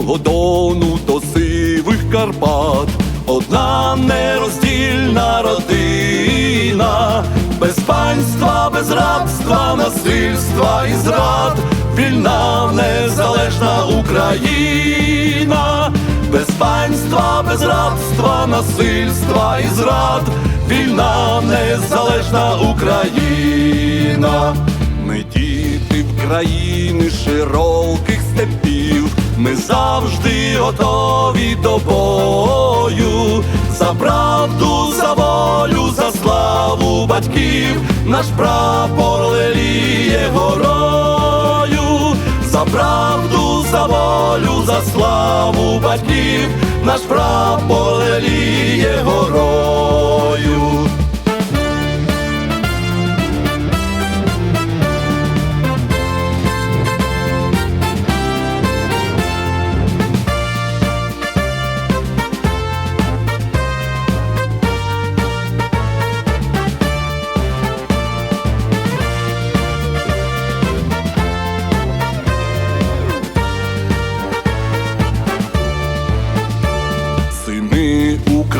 синього дону до сивих Карпат, одна нероздільна родина, без панства, без рабства, насильства і зрад, вільна незалежна Україна, без панства, без рабства, насильства і зрад, вільна незалежна Україна. Ми діти в країни широких степів, ми завжди готові до бою, за правду, за волю, за славу батьків, наш прапор леліє горою, за правду, за волю, за славу батьків, наш прапор леліє горою.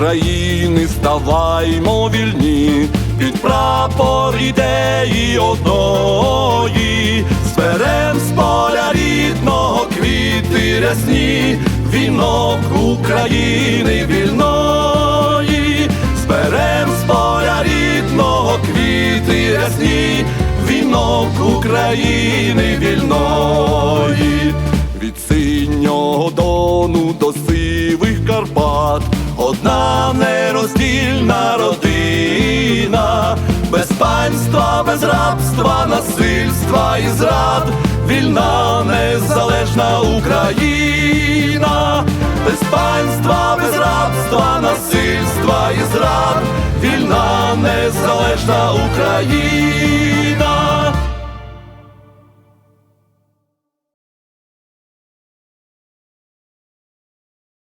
України, ставаймо вільні, під прапор ідеї одної, зберем з поля рідного квіти рясні, вінок України вільної, зберем з поля рідного квіти рясні, вінок України вільної. Одна нероздільна родина, без панства, без рабства, насильства і зрад, вільна незалежна Україна, без панства, без рабства, насильства і зрад, вільна незалежна Україна.